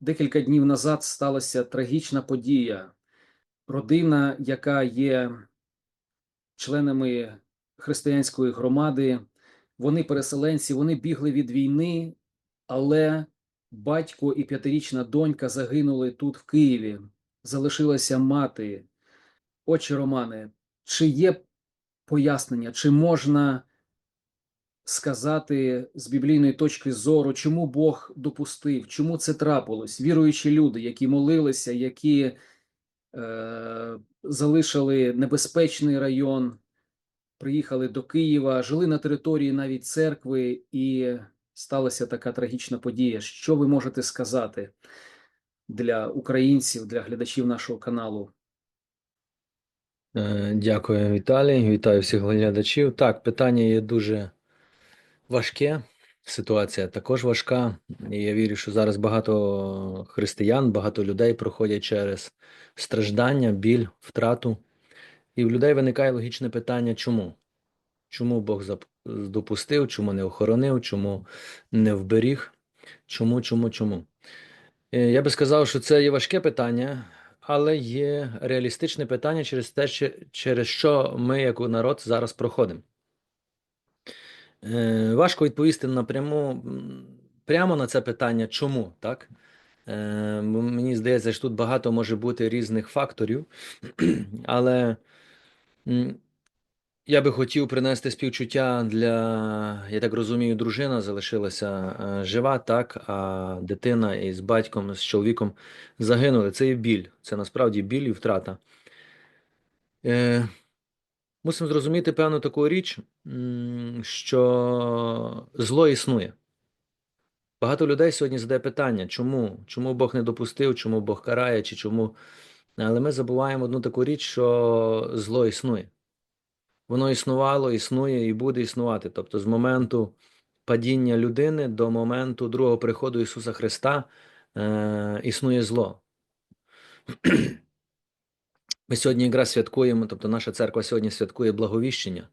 Декілька днів назад сталася трагічна подія. Родина, яка є членами християнської громади, вони переселенці, вони бігли від війни, але батько і п'ятирічна донька загинули тут, в Києві. Залишилася мати. Отче Романе, чи є пояснення, чи можна сказати з біблійної точки зору, чому Бог допустив, чому це трапилось? Віруючі люди, які молилися, які е, залишили небезпечний район, приїхали до Києва, жили на території навіть церкви, і сталася така трагічна подія. Що ви можете сказати для українців, для глядачів нашого каналу? Е, Дякую, Віталій. Вітаю всіх глядачів. Так, питання є дуже важке. Ситуація також важка. І я вірю, що зараз багато християн, багато людей проходять через страждання, біль, втрату. І в людей виникає логічне питання, чому? Чому Бог допустив, чому не охоронив, чому не вберіг? Чому, чому, чому? Е, Я би сказав, що це є важке питання, але є реалістичне питання через те, через що ми, як народ, зараз проходимо. Е, Важко відповісти напряму прямо на це питання, чому, так? Е, Мені здається, що тут багато може бути різних факторів, але я би хотів принести співчуття для, я так розумію, дружина залишилася е, жива, так, а дитина із батьком, з чоловіком загинули. Це є біль. Це насправді біль і втрата. Е, мусимо зрозуміти певну таку річ, що зло існує. Багато людей сьогодні задає питання, чому? Чому Бог не допустив, чому Бог карає, чи чому. Але ми забуваємо одну таку річ, що зло існує. Воно існувало, існує і буде існувати. Тобто, з моменту падіння людини до моменту другого приходу Ісуса Христа е, існує зло. Ми сьогодні якраз святкуємо, тобто наша церква сьогодні святкує благовіщення,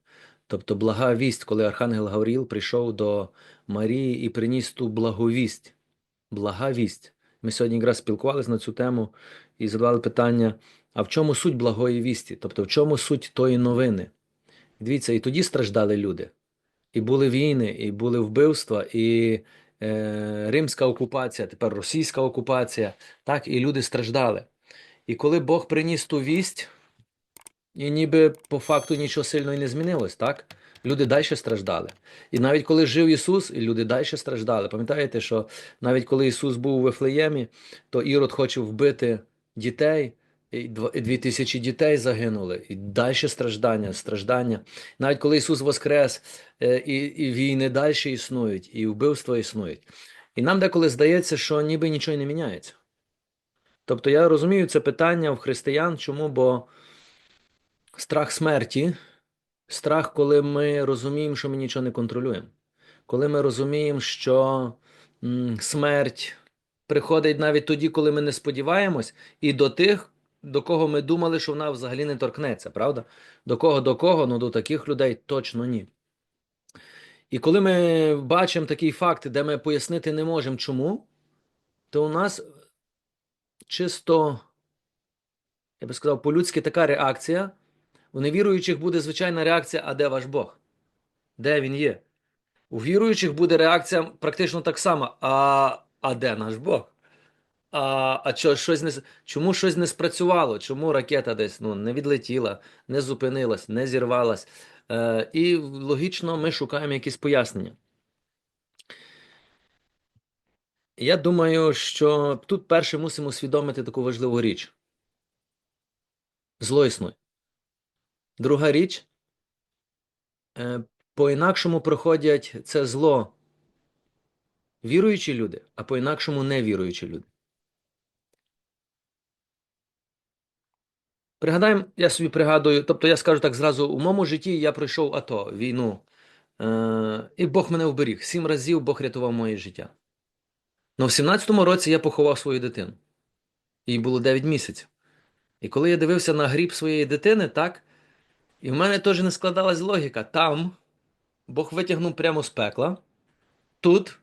тобто блага вість, коли Архангел Гавріл прийшов до Марії і приніс ту благовість. Блага вість. Ми сьогодні якраз спілкувалися на цю тему і задавали питання: а в чому суть благої вісті? Тобто, в чому суть тої новини? Дивіться, і тоді страждали люди. І були війни, і були вбивства, і е, римська окупація, тепер російська окупація, так, і люди страждали. І коли Бог приніс ту вість, і ніби по факту нічого сильно і не змінилось, так? Люди далі страждали. І навіть коли жив Ісус, і люди далі страждали. Пам'ятаєте, що навіть коли Ісус був у Вифлеємі, то Ірод хоче вбити дітей, і дві тисячі дітей загинули, і далі страждання, страждання. Навіть коли Ісус воскрес, е, і, і війни далі існують, і вбивства існують. І нам деколи здається, що ніби нічого не міняється. Тобто я розумію це питання в християн, чому? Бо страх смерті, страх, коли ми розуміємо, що ми нічого не контролюємо, коли ми розуміємо, що смерть приходить навіть тоді, коли ми не сподіваємось, і до тих, до кого ми думали, що вона взагалі не торкнеться, правда? До кого до кого, ну до таких людей точно ні. І коли ми бачимо такі факти, де ми пояснити не можемо чому, то у нас чисто, я би сказав, по-людськи така реакція. У невіруючих буде звичайна реакція: а де ваш Бог? Де він є? У віруючих буде реакція практично так само: а, а де наш Бог? А, а чо, щось не, чому щось не спрацювало? Чому ракета десь ну, не відлетіла, не зупинилась, не зірвалась? Е, і логічно ми шукаємо якісь пояснення. Я думаю, що тут перше мусимо усвідомити таку важливу річ. Зло існує. Друга річ, е, по-інакшому проходять це зло віруючі люди, а по-інакшому невіруючі люди. Пригадаємо, я собі пригадую, тобто я скажу так зразу, у моєму житті я пройшов АТО, війну, е, і Бог мене вберіг. Сім разів Бог рятував моє життя. Ну, в 17-му році я поховав свою дитину. Їй було 9 місяців. І коли я дивився на гріб своєї дитини, так, і в мене теж не складалась логіка. Там Бог витягнув прямо з пекла, тут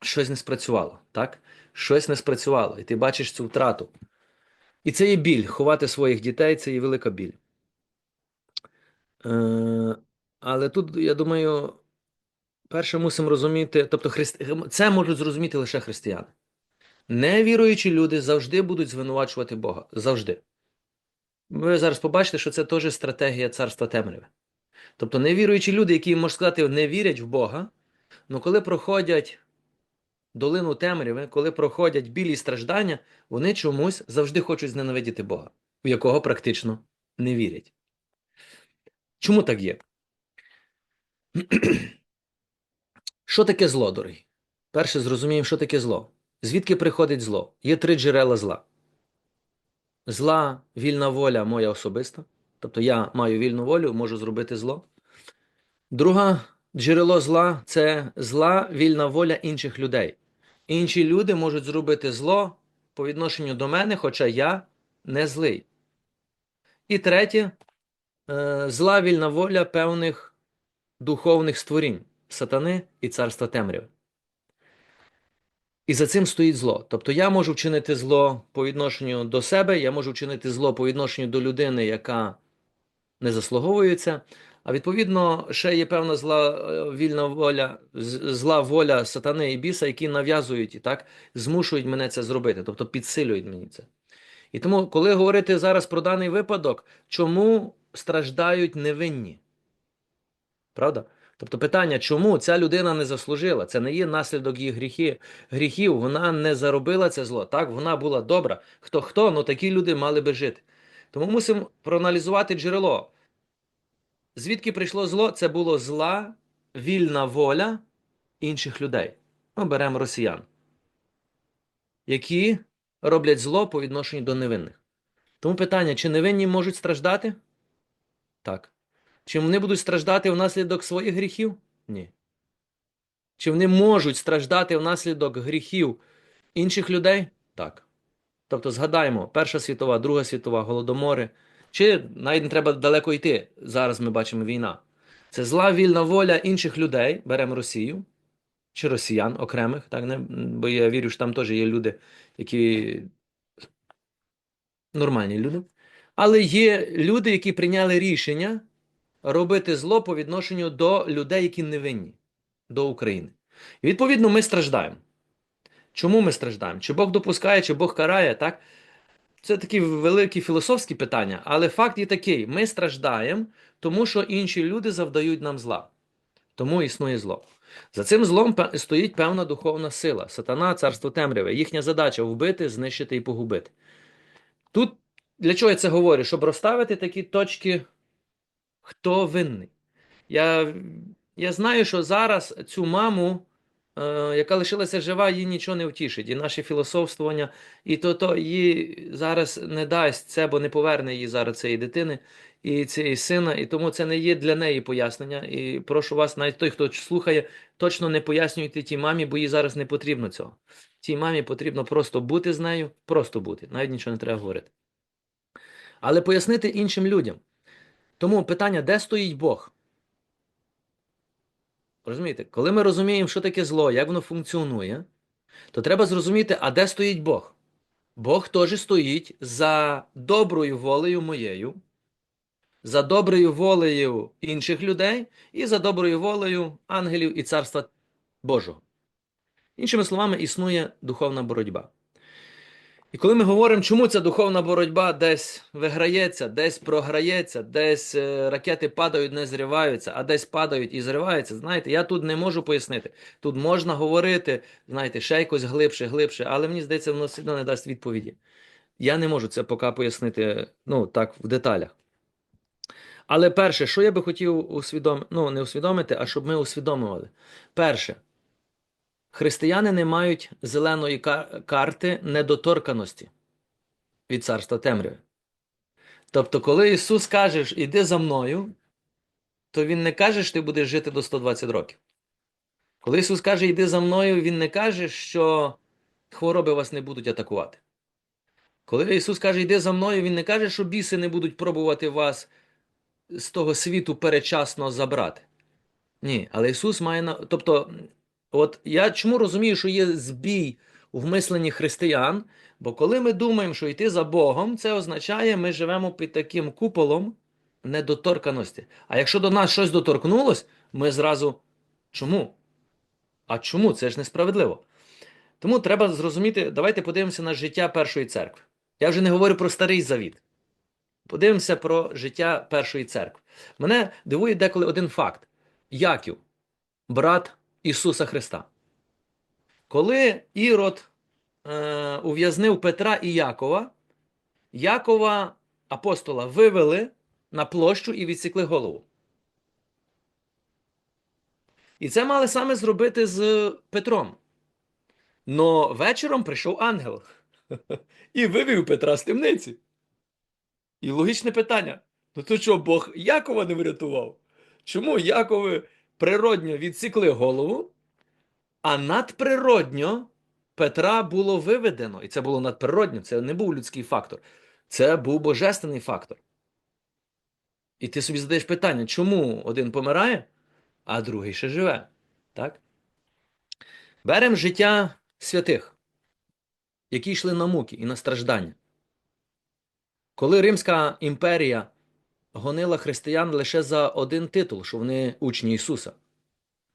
щось не спрацювало. так? щось не спрацювало, і ти бачиш цю втрату. І це є біль. Ховати своїх дітей це є велика біль. Е, але тут, я думаю, перше мусимо розуміти, тобто христи... це можуть зрозуміти лише християни. Невіруючі люди завжди будуть звинувачувати Бога. Завжди. Ви зараз побачите, що це теж стратегія царства темряви. Тобто невіруючі люди, які, можна сказати, не вірять в Бога, але коли проходять долину темряви, коли проходять білі страждання, вони чомусь завжди хочуть зненавидіти Бога, в якого практично не вірять. Чому так є? Що таке зло, дорогі? Перше зрозуміємо, що таке зло. Звідки приходить зло? Є три джерела зла. Зла, вільна воля моя особиста. Тобто я маю вільну волю, можу зробити зло. Друге джерело зла це зла, вільна воля інших людей. Інші люди можуть зробити зло по відношенню до мене, хоча я не злий. І третє е, зла вільна воля певних духовних створінь сатани і царства темряви. І за цим стоїть зло. Тобто я можу вчинити зло по відношенню до себе, я можу вчинити зло по відношенню до людини, яка не заслуговує це. А відповідно, ще є певна зла е, вільна воля, зла воля сатани і біса, які нав'язують і так змушують мене це зробити, тобто підсилюють мені це. І тому, коли говорити зараз про даний випадок, чому страждають невинні? Правда? Тобто питання, чому ця людина не заслужила? Це не є наслідок її гріхи, гріхів. Вона не заробила це зло. Так, вона була добра. Хто хто, ну такі люди мали би жити. Тому мусимо проаналізувати джерело. Звідки прийшло зло? Це було зла, вільна воля інших людей. Ми беремо росіян, які роблять зло по відношенню до невинних. Тому питання: чи невинні можуть страждати? Так. Чи вони будуть страждати внаслідок своїх гріхів? Ні. Чи вони можуть страждати внаслідок гріхів інших людей? Так. Тобто згадаємо, Перша світова, Друга світова, голодомори. Чи навіть не треба далеко йти. Зараз ми бачимо війна. Це зла вільна воля інших людей, беремо Росію, чи росіян окремих, так, не? бо я вірю, що там теж є люди, які нормальні люди. Але є люди, які прийняли рішення робити зло по відношенню до людей, які невинні, до України. І відповідно ми страждаємо. Чому ми страждаємо? Чи Бог допускає, чи Бог карає, так? Це такі великі філософські питання, але факт є такий: ми страждаємо, тому що інші люди завдають нам зла. Тому існує зло. За цим злом стоїть певна духовна сила, сатана, царство темряве. Їхня задача вбити, знищити і погубити. Тут для чого я це говорю? Щоб розставити такі точки, хто винний. Я, я знаю, що зараз цю маму, е, яка лишилася жива, їй нічого не втішить. І наше філософствування, і то, то їй зараз не дасть це, бо не поверне її зараз цієї дитини і цієї сина. І тому це не є для неї пояснення. І прошу вас, навіть той, хто слухає, точно не пояснюйте тій мамі, бо їй зараз не потрібно цього. Тій мамі потрібно просто бути з нею, просто бути. Навіть нічого не треба говорити. Але пояснити іншим людям. Тому питання, де стоїть Бог? Розумієте, коли ми розуміємо, що таке зло, як воно функціонує, то треба зрозуміти, а де стоїть Бог? Бог теж стоїть за доброю волею моєю, за доброю волею інших людей і за доброю волею ангелів і царства Божого. Іншими словами, існує духовна боротьба. І коли ми говоримо, чому ця духовна боротьба десь виграється, десь програється, десь е, ракети падають, не зриваються, а десь падають і зриваються, знаєте, я тут не можу пояснити. Тут можна говорити, знаєте, ще якось глибше, глибше, але мені здається, воно одно не дасть відповіді. Я не можу це поки пояснити, ну, так, в деталях. Але перше, що я би хотів усвідомити, ну, не усвідомити, а щоб ми усвідомлювали. Перше, Християни не мають зеленої карти недоторканості від царства темряви. Тобто, коли Ісус каже, іди за мною, то Він не каже, що ти будеш жити до 120 років. Коли Ісус каже, іди за мною, Він не каже, що хвороби вас не будуть атакувати. Коли Ісус каже, йди за мною, Він не каже, що біси не будуть пробувати вас з того світу перечасно забрати. Ні, але Ісус має на. Тобто, от я чому розумію, що є збій в мисленні християн. Бо коли ми думаємо, що йти за Богом, це означає, ми живемо під таким куполом недоторканості. А якщо до нас щось доторкнулось, ми зразу чому? А чому? Це ж несправедливо. Тому треба зрозуміти, давайте подивимося на життя першої церкви. Я вже не говорю про старий завіт. Подивимося про життя першої церкви. Мене дивує деколи один факт: Яків, брат Ісуса Христа. Коли Ірод е, ув'язнив Петра і Якова, Якова апостола вивели на площу і відсікли голову. І це мали саме зробити з Петром. Но вечором прийшов ангел і вивів Петра з темниці. І логічне питання: ну то що, Бог Якова не врятував? Чому Якови природньо відсікли голову, а надприродньо Петра було виведено? І це було надприродньо, це не був людський фактор, це був божественний фактор. І ти собі задаєш питання, чому один помирає, а другий ще живе? Так? Беремо життя святих, які йшли на муки і на страждання. Коли Римська імперія гонила християн лише за один титул, що вони учні Ісуса.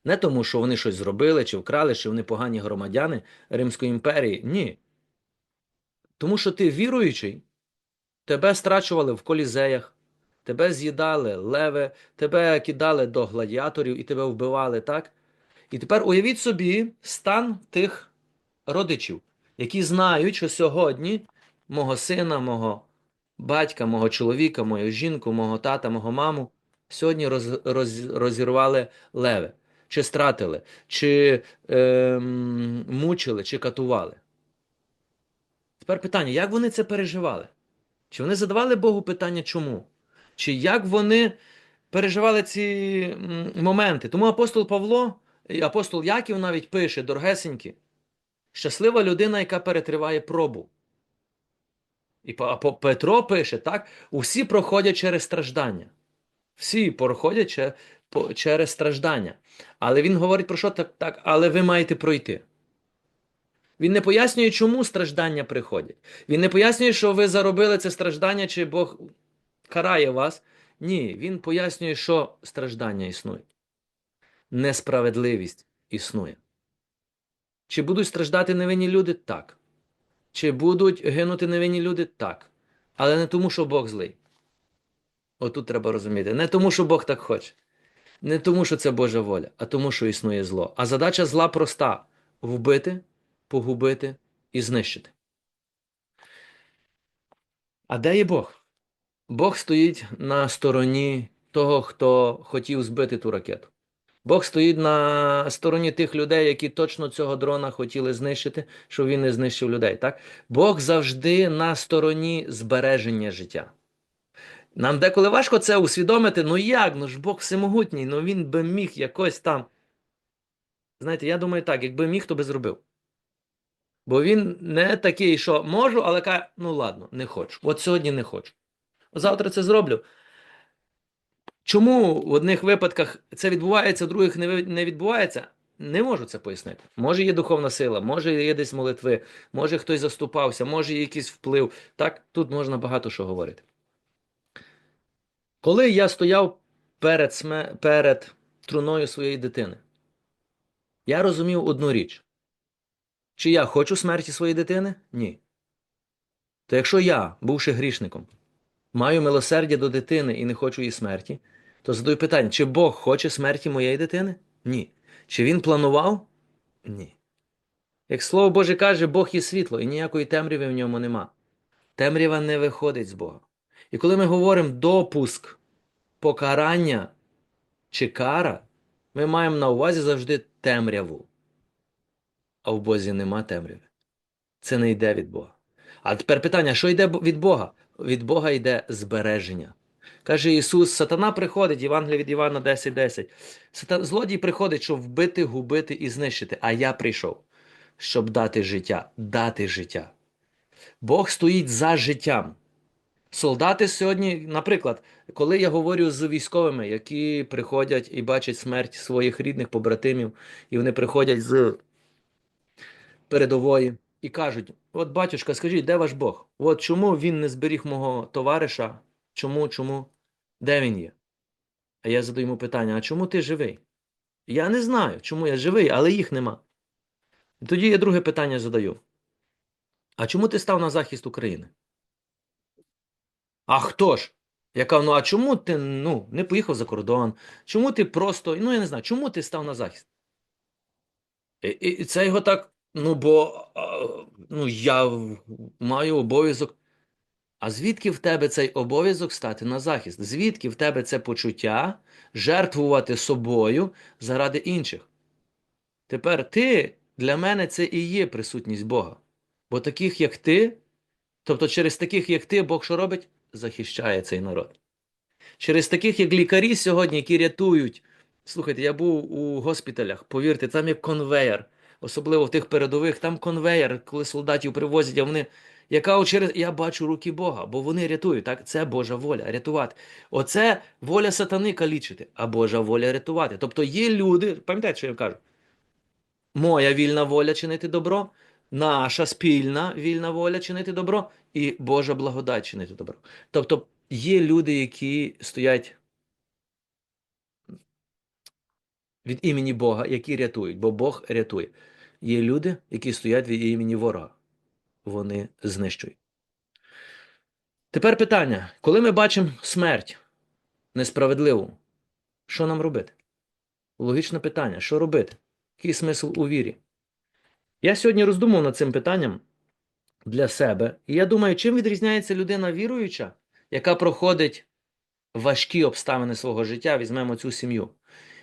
Не тому, що вони щось зробили, чи вкрали, чи вони погані громадяни Римської імперії. Ні. Тому що ти віруючий, тебе страчували в колізеях, тебе з'їдали леви, тебе кидали до гладіаторів і тебе вбивали, так? І тепер уявіть собі стан тих родичів, які знають, що сьогодні мого сина, мого батька, мого чоловіка, мою жінку, мого тата, мого маму сьогодні роз, роз, розірвали леви, чи стратили, чи ем, мучили, чи катували. Тепер питання, як вони це переживали? Чи вони задавали Богу питання чому? Чи як вони переживали ці моменти? Тому апостол Павло і апостол Яків навіть пише, дорогесенькі, щаслива людина, яка перетриває пробу. І Петро пише, так, усі проходять через страждання. Всі проходять через страждання. Але він говорить про що так, так, але ви маєте пройти. Він не пояснює, чому страждання приходять. Він не пояснює, що ви заробили це страждання, чи Бог карає вас. Ні, він пояснює, що страждання існують. Несправедливість існує. Чи будуть страждати невинні люди? Так. Чи будуть гинути невинні люди? Так. Але не тому, що Бог злий. Отут треба розуміти. Не тому, що Бог так хоче. Не тому, що це Божа воля, а тому, що існує зло. А задача зла проста: вбити, погубити і знищити. А де є Бог? Бог стоїть на стороні того, хто хотів збити ту ракету. Бог стоїть на стороні тих людей, які точно цього дрона хотіли знищити, щоб він не знищив людей. Так? Бог завжди на стороні збереження життя. Нам деколи важко це усвідомити. Ну як? Ну ж Бог всемогутній, ну він би міг якось там. Знаєте, я думаю так, якби міг, то би зробив. Бо він не такий, що можу, але каже, ну ладно, не хочу. От сьогодні не хочу. Завтра це зроблю. Чому в одних випадках це відбувається, в других не відбувається? Не можу це пояснити. Може, є духовна сила, може, є десь молитви, може хтось заступався, може є якийсь вплив. Так, тут можна багато що говорити. Коли я стояв перед, сме... перед труною своєї дитини, я розумів одну річ: чи я хочу смерті своєї дитини? Ні. То якщо я, бувши грішником, маю милосердя до дитини і не хочу її смерті, то задаю питання, чи Бог хоче смерті моєї дитини? Ні. Чи він планував? Ні. Як слово Боже каже, Бог є світло, і ніякої темряви в ньому нема. Темрява не виходить з Бога. І коли ми говоримо допуск, покарання чи кара, ми маємо на увазі завжди темряву. А в Бозі нема темряви. Це не йде від Бога. А тепер питання: що йде від Бога? Від Бога йде збереження. Каже Ісус, сатана приходить, Євангелія від Івана 10.10. 10. Сата... Злодій приходить, щоб вбити, губити і знищити. А я прийшов, щоб дати життя, дати життя. Бог стоїть за життям. Солдати сьогодні, наприклад, коли я говорю з військовими, які приходять і бачать смерть своїх рідних побратимів, і вони приходять з передової, і кажуть: от, батюшка, скажіть, де ваш Бог? От чому він не зберіг мого товариша? Чому, чому? Де він є? А я задаю йому питання: а чому ти живий? Я не знаю, чому я живий, але їх нема. І тоді я друге питання задаю: а чому ти став на захист України? А хто ж? Я кажу, ну а чому ти ну, не поїхав за кордон? Чому ти просто, ну я не знаю, чому ти став на захист? І, і, це його так, ну бо ну, я маю обов'язок. А звідки в тебе цей обов'язок стати на захист? Звідки в тебе це почуття жертвувати собою заради інших? Тепер ти для мене це і є присутність Бога. Бо таких, як ти, тобто через таких, як ти, Бог що робить? Захищає цей народ. Через таких, як лікарі сьогодні, які рятують. Слухайте, я був у госпіталях, повірте, там є конвеєр, особливо в тих передових, там конвеєр, коли солдатів привозять, а вони. Яка через я бачу руки Бога, бо вони рятують. Так, це Божа воля рятувати. Оце воля сатани калічити, а Божа воля рятувати. Тобто є люди, пам'ятаєте, що я кажу? Моя вільна воля чинити добро, наша спільна вільна воля чинити добро і Божа благодать чинити добро. Тобто є люди, які стоять від імені Бога, які рятують, бо Бог рятує. Є люди, які стоять від імені ворога. Вони знищують. Тепер питання: коли ми бачимо смерть несправедливу, що нам робити? Логічне питання: що робити? Який смисл у вірі? Я сьогодні роздумав над цим питанням для себе, і я думаю, чим відрізняється людина віруюча, яка проходить важкі обставини свого життя, візьмемо цю сім'ю,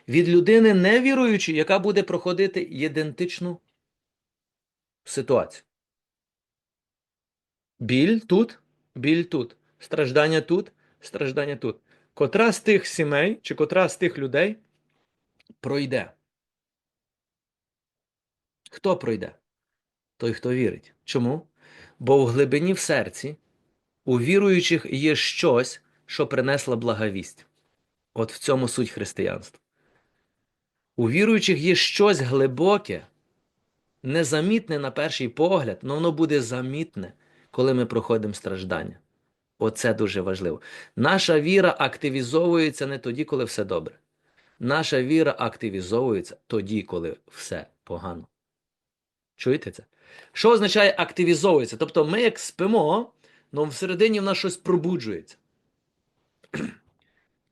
від людини невіруючої, яка буде проходити ідентичну ситуацію. Біль тут, біль тут, страждання тут, страждання тут. Котра з тих сімей чи котра з тих людей пройде? Хто пройде? Той, хто вірить. Чому? Бо в глибині в серці у віруючих є щось, що принесла благовість. От в цьому суть християнства. У віруючих є щось глибоке, незамітне на перший погляд, але воно буде замітне, коли ми проходимо страждання. Оце дуже важливо. Наша віра активізовується не тоді, коли все добре. Наша віра активізовується тоді, коли все погано. Чуєте це? Що означає активізовується? Тобто ми як спимо, але всередині в нас щось пробуджується.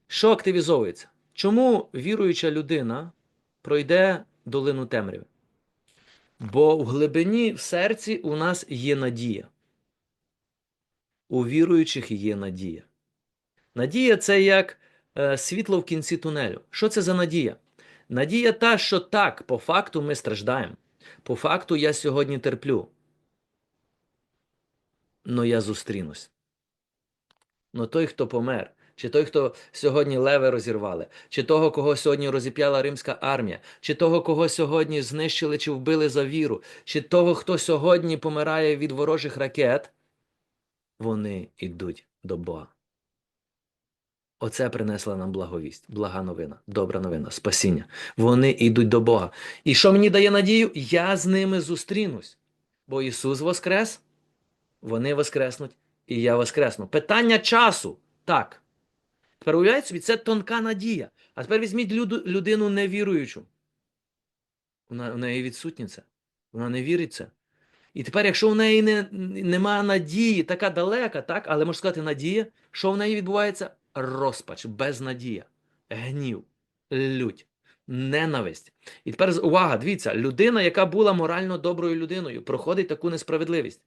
Що активізовується? Чому віруюча людина пройде долину темряви? Бо в глибині в серці у нас є надія. У віруючих є надія. Надія це як е, світло в кінці тунелю. Що це за надія? Надія та, що так, по факту ми страждаємо. По факту я сьогодні терплю. Но я зустрінусь. Но той, хто помер, чи той, хто сьогодні леви розірвали, чи того, кого сьогодні розіп'яла римська армія, чи того, кого сьогодні знищили чи вбили за віру, чи того, хто сьогодні помирає від ворожих ракет, вони йдуть до Бога. Оце принесла нам благовість, блага новина, добра новина, спасіння. Вони йдуть до Бога. І що мені дає надію? Я з ними зустрінусь. Бо Ісус воскрес, вони воскреснуть, і я воскресну. Питання часу. Так. Тепер уявляєте собі, це тонка надія. А тепер візьміть люду, людину невіруючу. Вона, в неї відсутня це. Вона не вірить це. І тепер, якщо в неї не, нема надії, така далека, так, але можна сказати, надія, що в неї відбувається? Розпач, безнадія, гнів, лють, ненависть. І тепер увага, дивіться, людина, яка була морально доброю людиною, проходить таку несправедливість.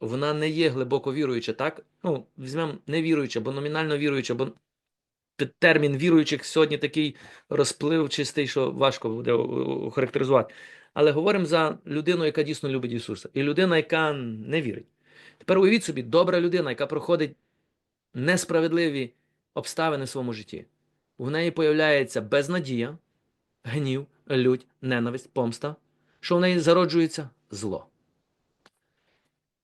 Вона не є глибоко віруюча, так? Ну, візьмемо не віруюча, бо номінально віруюча, бо термін віруючих сьогодні такий розпливчистий, що важко буде охарактеризувати. Але говоримо за людину, яка дійсно любить Ісуса, і людина, яка не вірить. Тепер уявіть собі, добра людина, яка проходить несправедливі обставини в своєму житті. В неї появляється безнадія, гнів, лють, ненависть, помста. Що в неї зароджується? Зло.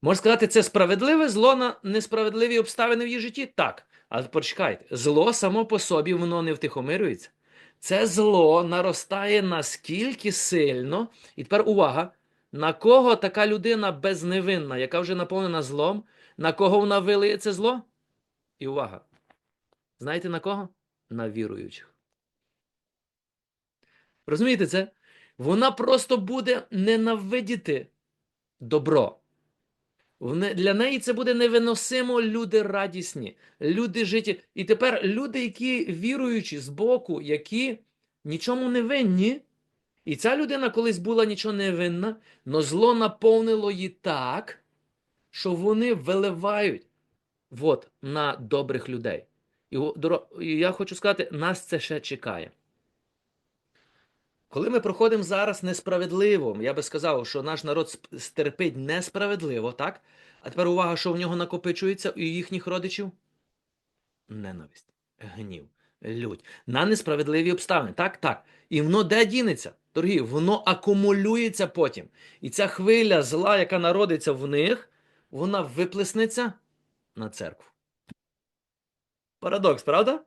Можна сказати, це справедливе зло на несправедливі обставини в її житті? Так. Але почекайте, зло само по собі воно не втихомирюється. Це зло наростає наскільки сильно, і тепер увага, На кого така людина безневинна, яка вже наповнена злом, на кого вона вилиє це зло? І увага! Знаєте на кого? На віруючих. Розумієте це? Вона просто буде ненавидіти добро. Для неї це буде невиносимо люди радісні, люди життя. І тепер люди, які віруючі з боку, які нічому не винні. І ця людина колись була нічого не винна, но зло наповнило її так, що вони виливають от, на добрих людей. І я хочу сказати, нас це ще чекає. Коли ми проходимо зараз несправедливо, я би сказав, що наш народ стерпить несправедливо, так? А тепер увага, що в нього накопичується у їхніх родичів? Ненависть, гнів, лють на несправедливі обставини. Так, так. І воно де дінеться? Дорогі, воно акумулюється потім. І ця хвиля зла, яка народиться в них, вона виплеснеться на церкву. Парадокс, правда?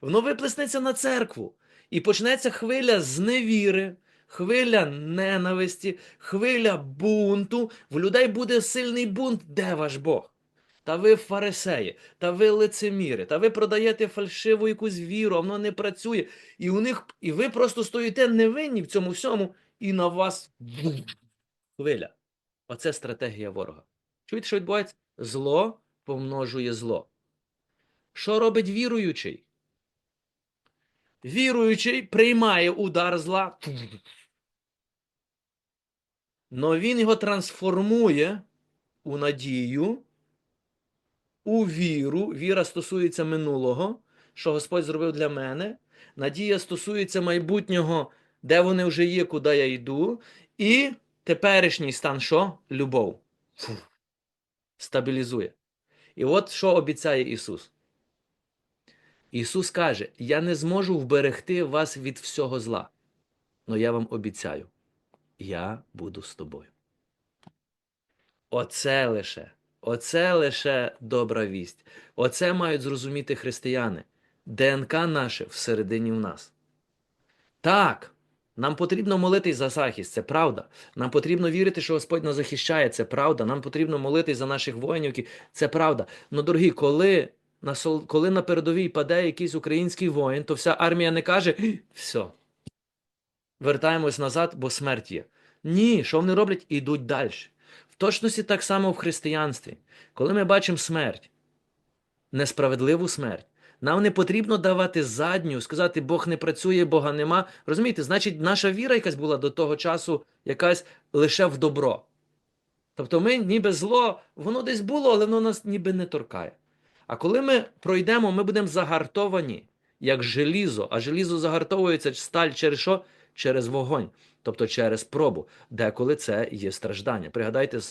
Воно виплеснеться на церкву. І почнеться хвиля зневіри, хвиля ненависті, хвиля бунту. В людей буде сильний бунт. Де ваш Бог? Та ви фарисеї, та ви лицеміри, та ви продаєте фальшиву якусь віру, а воно не працює. І у них, і ви просто стоїте невинні в цьому всьому, і на вас хвиля. Оце стратегія ворога. Чуєте, що відбувається? Зло помножує зло. Що робить віруючий? Віруючий приймає удар зла, но він його трансформує у надію, у віру. Віра стосується минулого, що Господь зробив для мене. Надія стосується майбутнього, де вони вже є, куди я йду. І теперішній стан що? Любов. Фу. Стабілізує. І от що обіцяє Ісус. Ісус каже: Я не зможу вберегти вас від всього зла. але я вам обіцяю, я буду з тобою. Оце лише, оце лише добра вість. Оце мають зрозуміти християни. ДНК наше всередині в нас. Так, нам потрібно молитись за захист, це правда. Нам потрібно вірити, що Господь нас захищає, це правда. Нам потрібно молитись за наших воїнів, це правда. Ну, дорогі, коли на, сол... коли на передовій паде якийсь український воїн, то вся армія не каже: все, вертаємось назад, бо смерть є. Ні, що вони роблять? Ідуть далі. В точності так само в християнстві. Коли ми бачимо смерть, несправедливу смерть, нам не потрібно давати задню, сказати, Бог не працює, Бога нема. Розумієте, значить, наша віра якась була до того часу якась лише в добро. Тобто ми ніби зло, воно десь було, але воно нас ніби не торкає. А коли ми пройдемо, ми будемо загартовані, як желізо, а желізо загартовується сталь через що? Через вогонь, тобто через пробу, деколи це є страждання. Пригадайте е,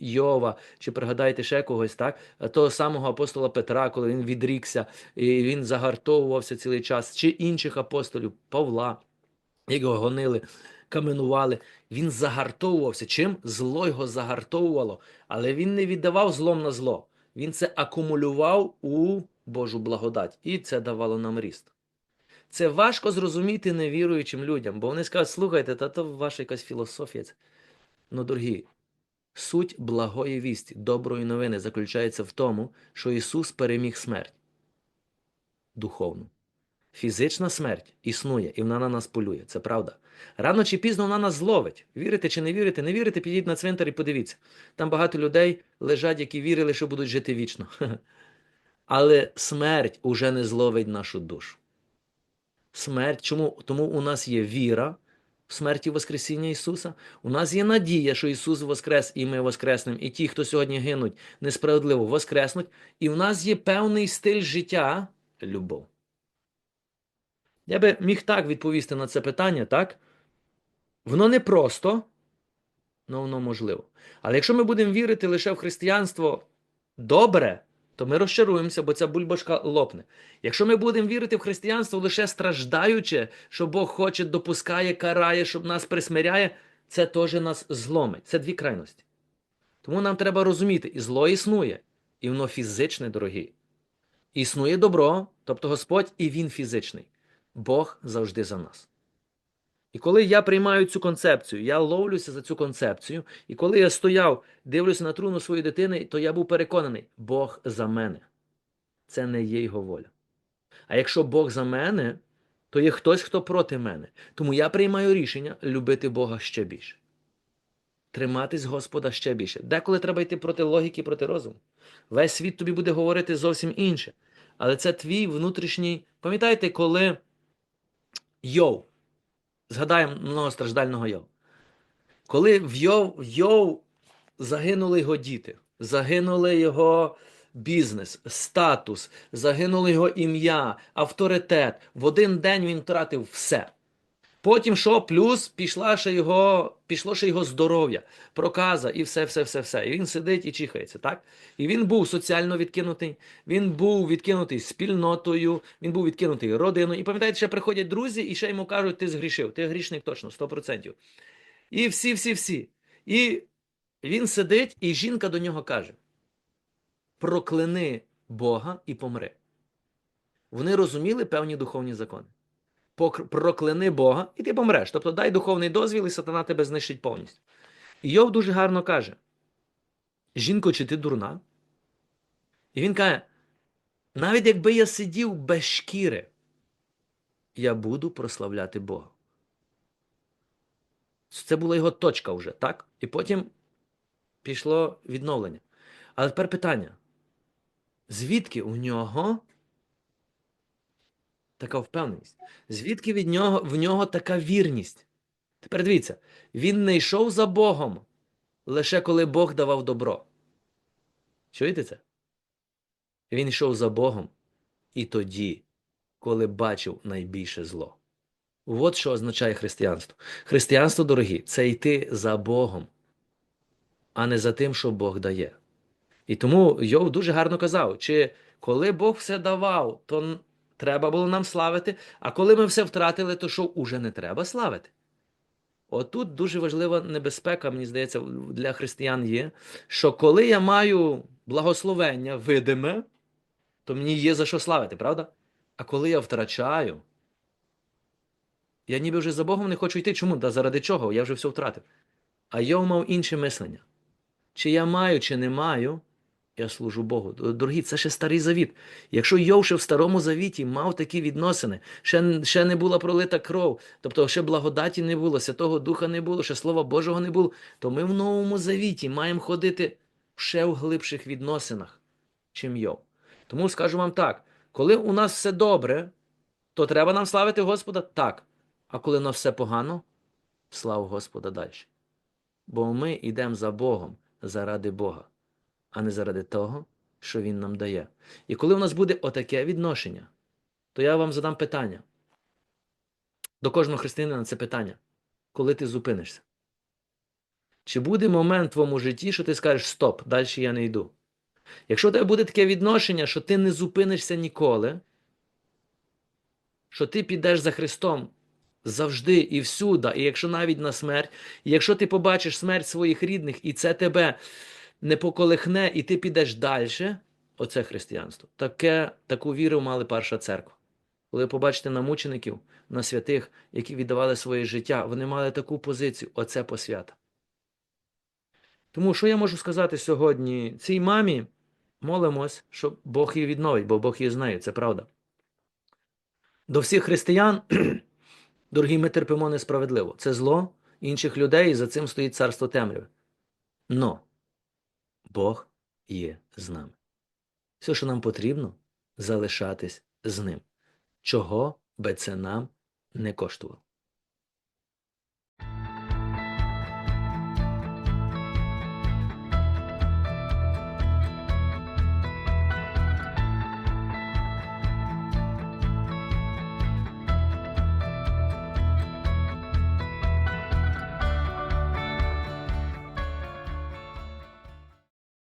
Йова, чи пригадайте ще когось, так? Того самого апостола Петра, коли він відрікся, і він загартовувався цілий час, чи інших апостолів Павла, його гонили, каменували. Він загартовувався. Чим? Зло його загартовувало, але він не віддавав злом на зло. Він це акумулював у Божу благодать, і це давало нам ріст. Це важко зрозуміти невіруючим людям, бо вони скажуть, слухайте, та то ваша якась філософія. Ну, дорогі, суть благої вісті, доброї новини заключається в тому, що Ісус переміг смерть духовну. Фізична смерть існує, і вона на нас полює. Це правда. Рано чи пізно вона нас зловить. Вірите чи не вірите? Не вірите, підіть на цвинтар і подивіться. Там багато людей лежать, які вірили, що будуть жити вічно. Але смерть уже не зловить нашу душу. Смерть, чому? Тому у нас є віра в смерті Воскресіння Ісуса. У нас є надія, що Ісус воскрес, і ми воскреснемо, і ті, хто сьогодні гинуть несправедливо, воскреснуть. І в нас є певний стиль життя любов. Я би міг так відповісти на це питання, так? Воно не просто, але воно можливо. Але якщо ми будемо вірити лише в християнство добре, то ми розчаруємося, бо ця бульбашка лопне. Якщо ми будемо вірити в християнство лише страждаюче, що Бог хоче, допускає, карає, щоб нас присмиряє, це теж нас зломить. Це дві крайності. Тому нам треба розуміти, і зло існує, і воно фізичне, дорогі. Існує добро, тобто Господь, і Він фізичний. Бог завжди за нас. І коли я приймаю цю концепцію, я ловлюся за цю концепцію, і коли я стояв, дивлюся на труну своєї дитини, то я був переконаний, Бог за мене. Це не є його воля. А якщо Бог за мене, то є хтось, хто проти мене. Тому я приймаю рішення любити Бога ще більше. Триматись Господа ще більше. Деколи треба йти проти логіки, проти розуму. Весь світ тобі буде говорити зовсім інше. Але це твій внутрішній. Пам'ятаєте, коли Йов, згадаємо многостраждального Йов. Коли в Йов, Йов загинули його діти, загинули його бізнес, статус, загинуло його ім'я, авторитет. В один день він втратив все. Потім що? Плюс пішла ще його, пішло ще його здоров'я, проказа і все, все, все, все. І він сидить і чихається, так? І він був соціально відкинутий, він був відкинутий спільнотою, він був відкинутий родиною. І пам'ятаєте, ще приходять друзі і ще йому кажуть, ти згрішив, ти грішник точно, 100%. І всі, всі, всі. І він сидить, і жінка до нього каже: прокляни Бога і помри. Вони розуміли певні духовні закони. Прокляни Бога, і ти помреш. Тобто дай духовний дозвіл, і сатана тебе знищить повністю. І Йов дуже гарно каже: Жінко, чи ти дурна? І він каже: навіть якби я сидів без шкіри, я буду прославляти Бога. Це була його точка вже, так? І потім пішло відновлення. Але тепер питання: звідки у нього така впевненість? Звідки від нього, в нього така вірність? Тепер дивіться, він не йшов за Богом лише коли Бог давав добро. Чуєте це? Він йшов за Богом і тоді, коли бачив найбільше зло. От що означає християнство. Християнство, дорогі, це йти за Богом, а не за тим, що Бог дає. І тому Йов дуже гарно казав: чи коли Бог все давав, то треба було нам славити, а коли ми все втратили, то що уже не треба славити. Отут дуже важлива небезпека, мені здається, для християн є, що коли я маю благословення видиме, то мені є за що славити, правда? А коли я втрачаю, я ніби вже за Богом не хочу йти. Чому? Та заради чого? Я вже все втратив. А Йов мав інше мислення. Чи я маю, чи не маю, я служу Богу. Дорогі, це ще старий завіт. Якщо Йов ще в старому завіті мав такі відносини, ще, ще не була пролита кров, тобто ще благодаті не було, Святого Духа не було, ще Слова Божого не було, то ми в новому завіті маємо ходити ще в глибших відносинах, чим Йов. Тому скажу вам так: коли у нас все добре, то треба нам славити Господа так. А коли у нас все погано, слава Господа далі. Бо ми йдемо за Богом заради Бога, а не заради того, що Він нам дає. І коли у нас буде отаке відношення, то я вам задам питання. До кожного християнина це питання. Коли ти зупинишся? Чи буде момент в твоєму житті, що ти скажеш стоп, далі я не йду? Якщо у тебе буде таке відношення, що ти не зупинишся ніколи, що ти підеш за Христом завжди і всюди, і якщо навіть на смерть, і якщо ти побачиш смерть своїх рідних, і це тебе не поколихне, і ти підеш далі, оце християнство. Таке, таку віру мали перша церква. Коли побачите на мучеників, на святих, які віддавали своє життя, вони мали таку позицію, оце посвята. Тому що я можу сказати сьогодні цій мамі, молимось, щоб Бог її відновить, бо Бог її знає, це правда. До всіх християн, дорогі, ми терпимо несправедливо. Це зло інших людей, і за цим стоїть царство темряви. Но Бог є з нами. Все, що нам потрібно, залишатись з ним. Чого би це нам не коштувало.